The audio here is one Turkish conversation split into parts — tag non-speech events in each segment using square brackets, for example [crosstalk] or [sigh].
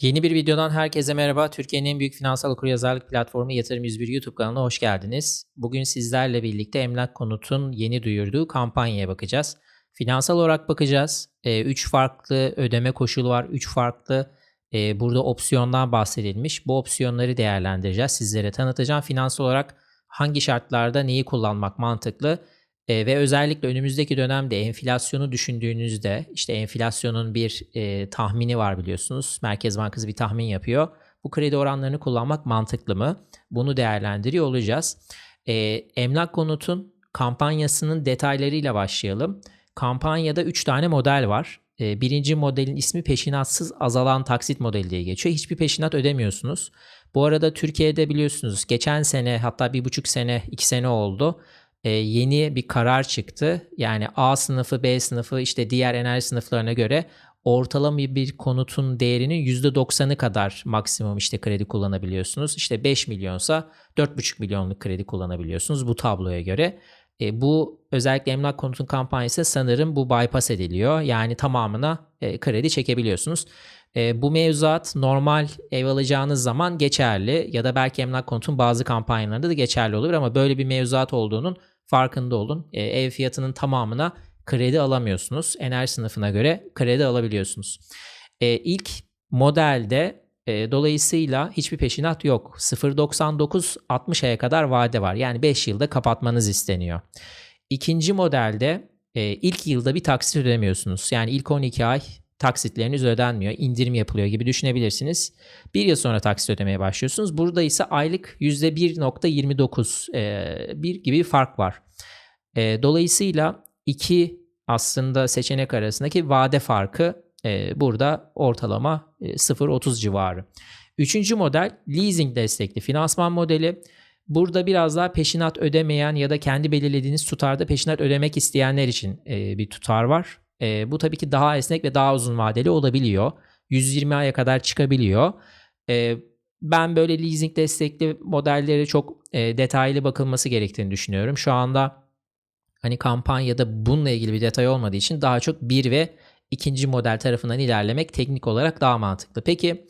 Yeni bir videodan herkese merhaba. Türkiye'nin en büyük finansal okuryazarlık platformu Yatırım 101 YouTube kanalına hoş geldiniz. Bugün sizlerle birlikte Emlak Konut'un yeni duyurduğu kampanyaya bakacağız. Finansal olarak bakacağız. 3 farklı ödeme koşulu var. 3 farklı e, burada opsiyondan bahsedilmiş. Bu opsiyonları değerlendireceğiz. Sizlere tanıtacağım. Finansal olarak hangi şartlarda neyi kullanmak mantıklı? E, ve özellikle önümüzdeki dönemde enflasyonu düşündüğünüzde işte enflasyonun bir e, tahmini var biliyorsunuz. Merkez Bankası bir tahmin yapıyor. Bu kredi oranlarını kullanmak mantıklı mı? Bunu değerlendiriyor olacağız. E, emlak konutun kampanyasının detaylarıyla başlayalım. Kampanyada 3 tane model var. E, birinci modelin ismi peşinatsız azalan taksit modeli diye geçiyor. Hiçbir peşinat ödemiyorsunuz. Bu arada Türkiye'de biliyorsunuz geçen sene hatta bir buçuk sene iki sene oldu e, yeni bir karar çıktı. Yani A sınıfı, B sınıfı işte diğer enerji sınıflarına göre ortalama bir konutun değerinin %90'ı kadar maksimum işte kredi kullanabiliyorsunuz. İşte 5 milyonsa 4,5 milyonluk kredi kullanabiliyorsunuz bu tabloya göre. E, bu özellikle emlak konutun kampanyası sanırım bu bypass ediliyor. Yani tamamına e, kredi çekebiliyorsunuz. E, bu mevzuat normal ev alacağınız zaman geçerli ya da belki emlak konutun bazı kampanyalarında da geçerli olur ama böyle bir mevzuat olduğunun farkında olun. E, ev fiyatının tamamına kredi alamıyorsunuz. Enerji sınıfına göre kredi alabiliyorsunuz. E, ilk modelde e, dolayısıyla hiçbir peşinat yok. 0.99 60 aya kadar vade var. Yani 5 yılda kapatmanız isteniyor. İkinci modelde e, ilk yılda bir taksit ödemiyorsunuz. Yani ilk 12 ay taksitleriniz ödenmiyor. indirim yapılıyor gibi düşünebilirsiniz. Bir yıl sonra taksit ödemeye başlıyorsunuz. Burada ise aylık %1.29 e, bir gibi bir fark var. E, dolayısıyla iki aslında seçenek arasındaki vade farkı e, burada ortalama e, 0.30 civarı. Üçüncü model leasing destekli finansman modeli. Burada biraz daha peşinat ödemeyen ya da kendi belirlediğiniz tutarda peşinat ödemek isteyenler için e, bir tutar var. E, bu tabii ki daha esnek ve daha uzun vadeli olabiliyor. 120 aya kadar çıkabiliyor. E, ben böyle leasing destekli modellere çok e, detaylı bakılması gerektiğini düşünüyorum. Şu anda hani kampanyada bununla ilgili bir detay olmadığı için daha çok bir ve ikinci model tarafından ilerlemek teknik olarak daha mantıklı. Peki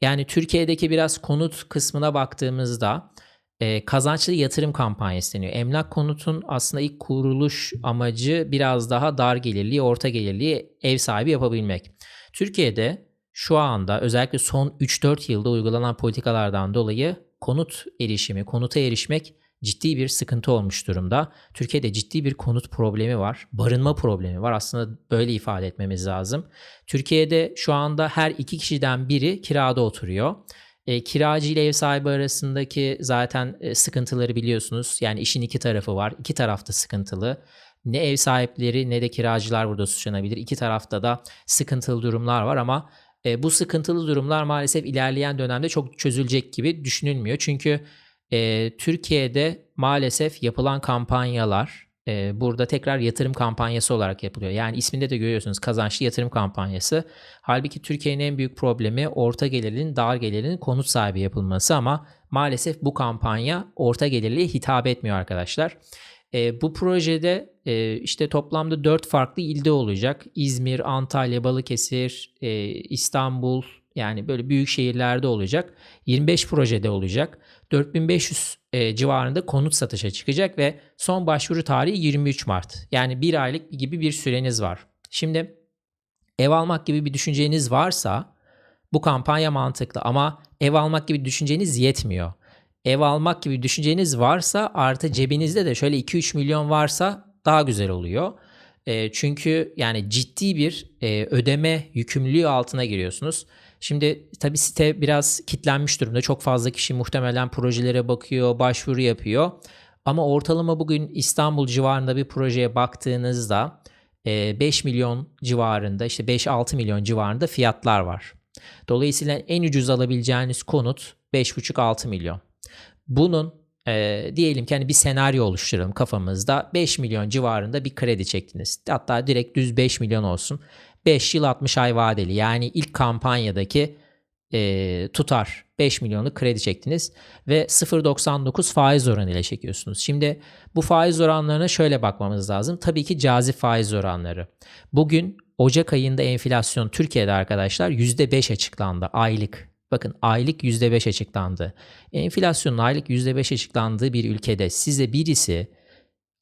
yani Türkiye'deki biraz konut kısmına baktığımızda e, kazançlı yatırım kampanyası deniyor. Emlak konutun aslında ilk kuruluş amacı biraz daha dar gelirli, orta gelirli ev sahibi yapabilmek. Türkiye'de şu anda özellikle son 3-4 yılda uygulanan politikalardan dolayı konut erişimi, konuta erişmek ciddi bir sıkıntı olmuş durumda. Türkiye'de ciddi bir konut problemi var. Barınma problemi var. Aslında böyle ifade etmemiz lazım. Türkiye'de şu anda her iki kişiden biri kirada oturuyor. E, kiracı ile ev sahibi arasındaki zaten e, sıkıntıları biliyorsunuz. Yani işin iki tarafı var. İki tarafta sıkıntılı. Ne ev sahipleri ne de kiracılar burada suçlanabilir. İki tarafta da sıkıntılı durumlar var ama e, bu sıkıntılı durumlar maalesef ilerleyen dönemde çok çözülecek gibi düşünülmüyor. Çünkü e, Türkiye'de maalesef yapılan kampanyalar e, burada tekrar yatırım kampanyası olarak yapılıyor. Yani isminde de görüyorsunuz kazançlı yatırım kampanyası. Halbuki Türkiye'nin en büyük problemi orta gelirlinin, dar gelirinin konut sahibi yapılması ama maalesef bu kampanya orta gelirliye hitap etmiyor arkadaşlar. E, bu projede e, işte toplamda 4 farklı ilde olacak. İzmir, Antalya, Balıkesir, e, İstanbul yani böyle büyük şehirlerde olacak. 25 projede olacak. 4500 e, civarında konut satışa çıkacak ve son başvuru tarihi 23 Mart. Yani bir aylık gibi bir süreniz var. Şimdi ev almak gibi bir düşünceniz varsa bu kampanya mantıklı ama ev almak gibi düşünceniz yetmiyor. Ev almak gibi düşünceniz varsa artı cebinizde de şöyle 2-3 milyon varsa daha güzel oluyor. E, çünkü yani ciddi bir e, ödeme yükümlülüğü altına giriyorsunuz. Şimdi tabii site biraz kitlenmiş durumda. Çok fazla kişi muhtemelen projelere bakıyor, başvuru yapıyor. Ama ortalama bugün İstanbul civarında bir projeye baktığınızda 5 e, milyon civarında işte 5-6 milyon civarında fiyatlar var. Dolayısıyla en ucuz alabileceğiniz konut 5,5-6 milyon. Bunun e, diyelim ki hani bir senaryo oluşturalım kafamızda 5 milyon civarında bir kredi çektiniz. Hatta direkt düz 5 milyon olsun. 5 yıl 60 ay vadeli yani ilk kampanyadaki e, tutar 5 milyonluk kredi çektiniz ve 0.99 faiz oranı ile çekiyorsunuz. Şimdi bu faiz oranlarına şöyle bakmamız lazım. Tabii ki cazip faiz oranları. Bugün Ocak ayında enflasyon Türkiye'de arkadaşlar %5 açıklandı aylık. Bakın aylık %5 açıklandı. Enflasyonun aylık %5 açıklandığı bir ülkede size birisi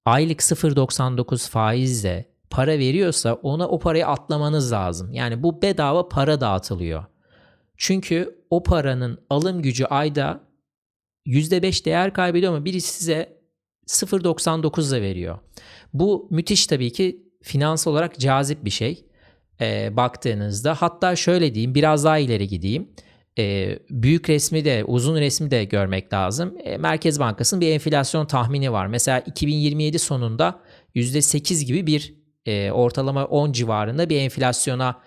aylık 0.99 faizle para veriyorsa ona o parayı atlamanız lazım. Yani bu bedava para dağıtılıyor. Çünkü o paranın alım gücü ayda %5 değer kaybediyor ama birisi size 0.99'la veriyor. Bu müthiş tabii ki finans olarak cazip bir şey e, baktığınızda. Hatta şöyle diyeyim biraz daha ileri gideyim. E, büyük resmi de uzun resmi de görmek lazım. E, Merkez Bankası'nın bir enflasyon tahmini var. Mesela 2027 sonunda %8 gibi bir e, ortalama 10 civarında bir enflasyona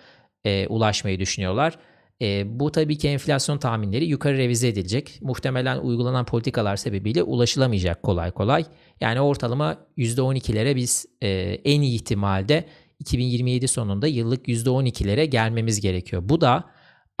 e, ulaşmayı düşünüyorlar. E, bu tabii ki enflasyon tahminleri yukarı revize edilecek. Muhtemelen uygulanan politikalar sebebiyle ulaşılamayacak kolay kolay. Yani ortalama %12'lere biz e, en iyi ihtimalde 2027 sonunda yıllık %12'lere gelmemiz gerekiyor. Bu da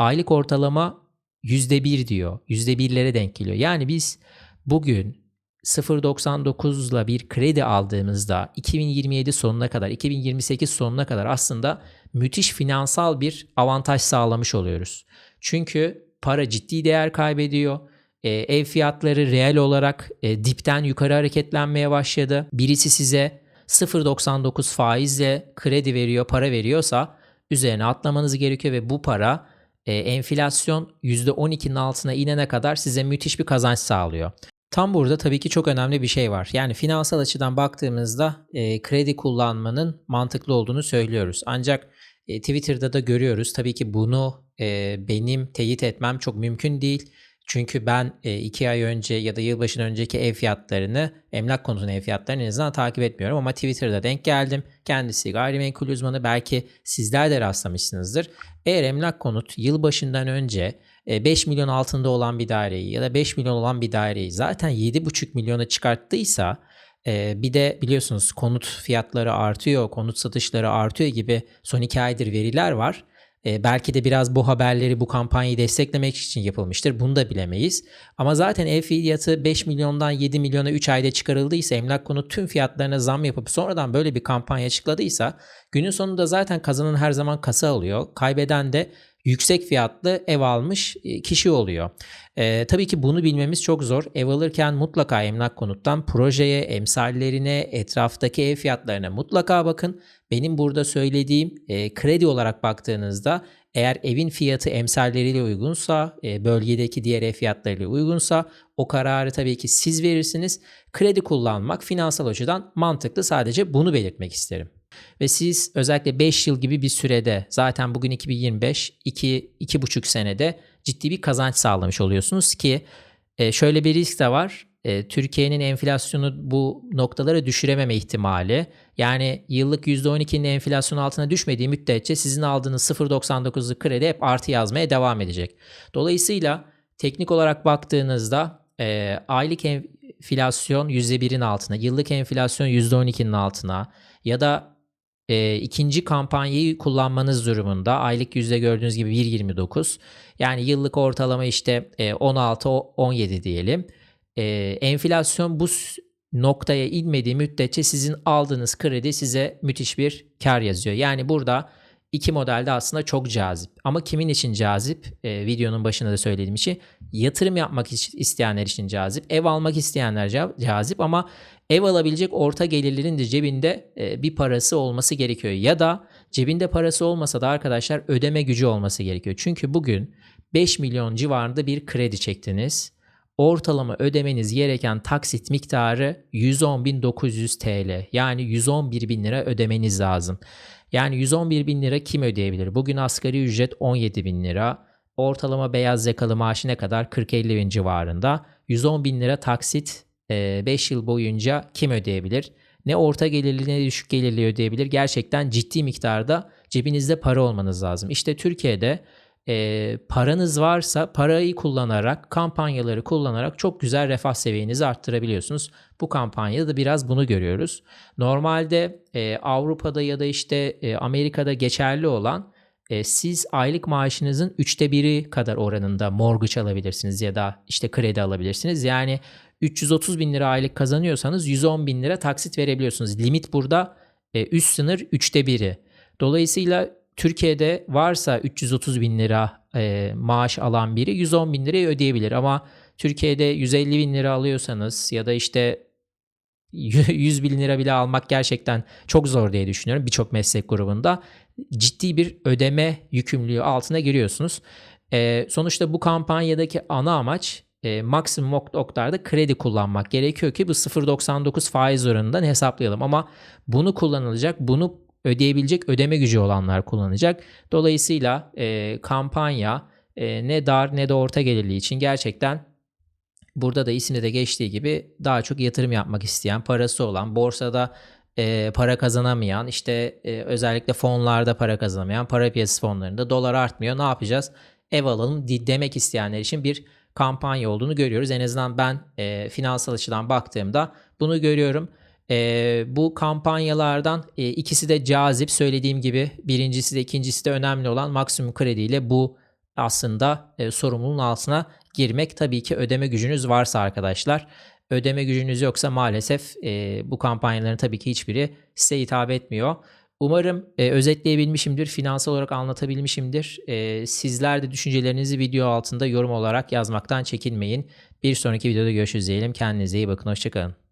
aylık ortalama %1 diyor. %1'lere denk geliyor. Yani biz bugün 0.99'la bir kredi aldığımızda 2027 sonuna kadar, 2028 sonuna kadar aslında müthiş finansal bir avantaj sağlamış oluyoruz. Çünkü para ciddi değer kaybediyor. E, ev fiyatları reel olarak e, dipten yukarı hareketlenmeye başladı. Birisi size 0.99 faizle kredi veriyor, para veriyorsa üzerine atlamanız gerekiyor ve bu para e, enflasyon %12'nin altına inene kadar size müthiş bir kazanç sağlıyor. Tam burada tabii ki çok önemli bir şey var. Yani finansal açıdan baktığımızda e, kredi kullanmanın mantıklı olduğunu söylüyoruz. Ancak e, Twitter'da da görüyoruz. Tabii ki bunu e, benim teyit etmem çok mümkün değil. Çünkü ben e, iki ay önce ya da yılbaşından önceki ev fiyatlarını, emlak konusunun ev fiyatlarını en azından takip etmiyorum. Ama Twitter'da denk geldim. Kendisi gayrimenkul uzmanı. Belki sizler de rastlamışsınızdır. Eğer emlak konut yılbaşından önce 5 milyon altında olan bir daireyi ya da 5 milyon olan bir daireyi zaten 7,5 milyona çıkarttıysa bir de biliyorsunuz konut fiyatları artıyor, konut satışları artıyor gibi son 2 aydır veriler var. E, belki de biraz bu haberleri bu kampanyayı desteklemek için yapılmıştır. Bunu da bilemeyiz. Ama zaten ev fiyatı 5 milyondan 7 milyona 3 ayda çıkarıldıysa emlak konu tüm fiyatlarına zam yapıp sonradan böyle bir kampanya açıkladıysa günün sonunda zaten kazanan her zaman kasa alıyor. Kaybeden de yüksek fiyatlı ev almış kişi oluyor. Ee, tabii ki bunu bilmemiz çok zor. Ev alırken mutlaka emlak konuttan projeye, emsallerine, etraftaki ev fiyatlarına mutlaka bakın. Benim burada söylediğim e, kredi olarak baktığınızda eğer evin fiyatı emsalleriyle uygunsa, e, bölgedeki diğer ev fiyatlarıyla uygunsa o kararı tabii ki siz verirsiniz. Kredi kullanmak finansal açıdan mantıklı. Sadece bunu belirtmek isterim. Ve siz özellikle 5 yıl gibi bir sürede zaten bugün 2025 2 2,5 senede ciddi bir kazanç sağlamış oluyorsunuz ki e, şöyle bir risk de var. E, Türkiye'nin enflasyonu bu noktalara düşürememe ihtimali. Yani yıllık %12'nin enflasyon altına düşmediği müddetçe sizin aldığınız 0.99'luk kredi hep artı yazmaya devam edecek. Dolayısıyla teknik olarak baktığınızda e, aylık enflasyon %1'in altına, yıllık enflasyon %12'nin altına ya da e, ikinci kampanyayı kullanmanız durumunda aylık yüzde gördüğünüz gibi 1.29 yani yıllık ortalama işte e, 16-17 diyelim. E, enflasyon bu noktaya inmediği müddetçe sizin aldığınız kredi size müthiş bir kar yazıyor. Yani burada iki modelde aslında çok cazip. Ama kimin için cazip? E, videonun başında da söylediğim için yatırım yapmak isteyenler için cazip. Ev almak isteyenler cazip ama ev alabilecek orta gelirlerin de cebinde e, bir parası olması gerekiyor. Ya da cebinde parası olmasa da arkadaşlar ödeme gücü olması gerekiyor. Çünkü bugün 5 milyon civarında bir kredi çektiniz. Ortalama ödemeniz gereken taksit miktarı 110.900 TL. Yani 111 bin lira ödemeniz lazım. Yani 111 bin lira kim ödeyebilir? Bugün asgari ücret 17 bin lira. Ortalama beyaz yakalı maaşı ne kadar? 40-50 bin civarında. 110 bin lira taksit 5 yıl boyunca kim ödeyebilir? Ne orta gelirli ne düşük gelirli ödeyebilir? Gerçekten ciddi miktarda cebinizde para olmanız lazım. İşte Türkiye'de e, paranız varsa parayı kullanarak, kampanyaları kullanarak çok güzel refah seviyenizi arttırabiliyorsunuz. Bu kampanyada da biraz bunu görüyoruz. Normalde e, Avrupa'da ya da işte e, Amerika'da geçerli olan e, siz aylık maaşınızın üçte biri kadar oranında mortgage alabilirsiniz ya da işte kredi alabilirsiniz. Yani 330 bin lira aylık kazanıyorsanız 110 bin lira taksit verebiliyorsunuz. Limit burada e, üst sınır üçte biri. Dolayısıyla Türkiye'de varsa 330 bin lira e, maaş alan biri 110 bin lirayı ödeyebilir. Ama Türkiye'de 150 bin lira alıyorsanız ya da işte [laughs] 100 bin lira bile almak gerçekten çok zor diye düşünüyorum birçok meslek grubunda. Ciddi bir ödeme yükümlülüğü altına giriyorsunuz. E, sonuçta bu kampanyadaki ana amaç e, maksimum noktalarda kredi kullanmak gerekiyor ki bu 0.99 faiz oranından hesaplayalım. Ama bunu kullanılacak, bunu ödeyebilecek ödeme gücü olanlar kullanacak. Dolayısıyla e, kampanya e, ne dar ne de orta gelirli için gerçekten burada da isimde de geçtiği gibi daha çok yatırım yapmak isteyen, parası olan, borsada e, para kazanamayan, işte e, özellikle fonlarda para kazanamayan, para piyasası fonlarında dolar artmıyor. Ne yapacağız? Ev alalım demek isteyenler için bir kampanya olduğunu görüyoruz. En azından ben e, finansal açıdan baktığımda bunu görüyorum. E, bu kampanyalardan e, ikisi de cazip. Söylediğim gibi birincisi de ikincisi de önemli olan maksimum krediyle bu aslında e, sorumluluğun altına girmek. Tabii ki ödeme gücünüz varsa arkadaşlar. Ödeme gücünüz yoksa maalesef e, bu kampanyaların tabii ki hiçbiri size hitap etmiyor. Umarım e, özetleyebilmişimdir, finansal olarak anlatabilmişimdir. E, sizler de düşüncelerinizi video altında yorum olarak yazmaktan çekinmeyin. Bir sonraki videoda görüşürüz diyelim. Kendinize iyi bakın, hoşçakalın.